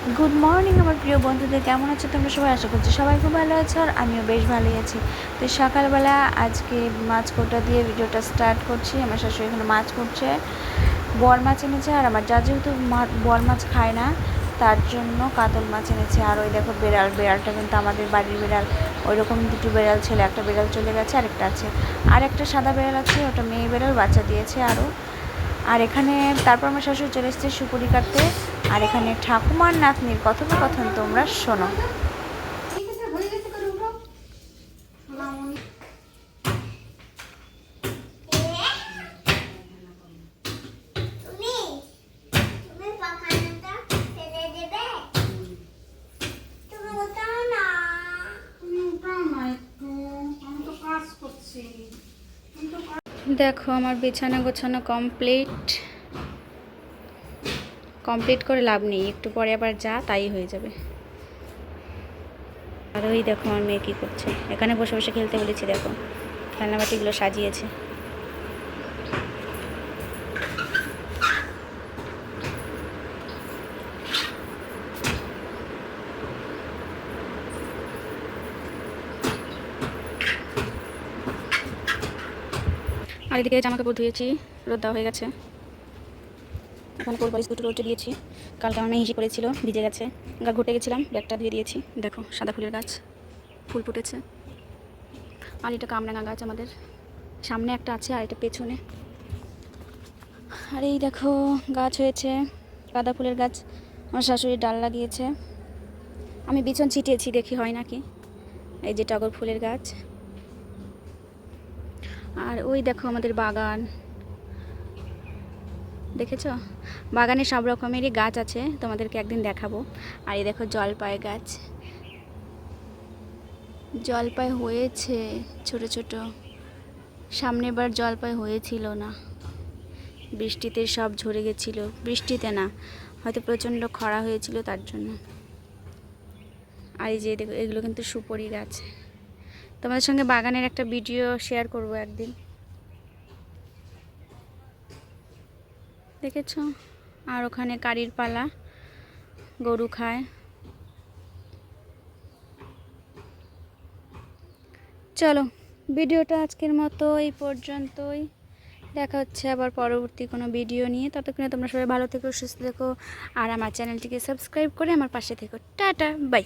Good morning আমার প্রিয় বন্ধুদের। কেমন আছো তোমরা? সবাই আশা করছি সবাই খুব ভালো আছো আর আমিও বেশ ভালোই আছি। তো সকালবেলা আজকে মাছ কোটা দিয়ে ভিডিওটা স্টার্ট করছি। আমার শাশুড়ি এখানে মাছ করছে, বর মাছ এনেছে আর আমার যা যেহেতু বর মাছ খায় না, তার জন্য কাতল মাছ এনেছে। আর ওই দেখো বেড়াল, বেড়ালটা কিন্তু আমাদের বাড়ির বেড়াল। ওই রকম দুটো বেড়াল ছিল, একটা বেড়াল চলে গেছে, আরেকটা আছে। আর একটা সাদা বেড়াল আছে, ওটা মেয়ে বেড়াল, বাচ্চা দিয়েছে আরও। আর এখানে তারপর আমার শাশুড়ি চলে এসেছে সুপুরি কাটতে। আর এখানে ঠাকুমার নাতনির কথোপকথন তোমরা শোনো। দেখো আমার বিছানা গোছানো কমপ্লিট কমপ্লিট করে লাভ নেই। একটু পরে আবার যা, তাই হয়ে যাবে। আর ওই দেখো, আমার মেয়ে কী করছে? এখানে বসে বসে খেলতে বলেছি, দেখো। খেলনাবাটিগুলো সাজিয়েছে। আর এদিকে জামা কাপড় ধুয়েছি রোদ দেওয়া হয়ে গেছে। এখন কোল বালিশ দুটো রোদে দিয়েছি। কালকে আমার মেয়ে হিসি করেছিল, ভিজে গেছে। গা ঘুরতে গেছিলাম, ব্যাগটা ধুয়ে দিয়েছি। দেখো, সাদা ফুলের গাছ, ফুল ফুটেছে। আর এটা কামরাঙা গাছ আমাদের। সামনে একটা আছে, আর এটা পেছনে। আর এই দেখো, গাছ হয়েছে, গাঁদা ফুলের গাছ। আমার শাশুড়ি ডাল লাগিয়েছে। আমি বিছন ছিটিয়েছি, দেখি হয় নাকি। এই যে টগর ফুলের গাছ। আর ওই দেখো আমাদের বাগান। দেখেছ? বাগানে সব রকমেরই গাছ আছে, তোমাদেরকে একদিন দেখাবো। আর এই দেখো জলপাই গাছ। জলপাই হয়েছে ছোট ছোট। সামনের বার জলপাই হয়েছিল না। বৃষ্টিতে সব ঝরে গেছিল। বৃষ্টিতে না, হয়তো প্রচণ্ড খরা হয়েছিল তার জন্য। আর এই যে দেখো, এগুলো কিন্তু সুপরি গাছ। তোমাদের সঙ্গে বাগানের একটা ভিডিও শেয়ার করব একদিন। দেখেছ? আর ওখানে কারির পালা, গরু খায়। চলো, ভিডিওটা আজকের মতো এই পর্যন্তই। দেখা হচ্ছে আবার পরবর্তী কোনো ভিডিও নিয়ে। ততক্ষণে তোমরা সবাই ভালো থেকো, সুস্থ থেকো। আর আমার চ্যানেলটিকে সাবস্ক্রাইব করে আমার পাশে থেকো। Tata, bye.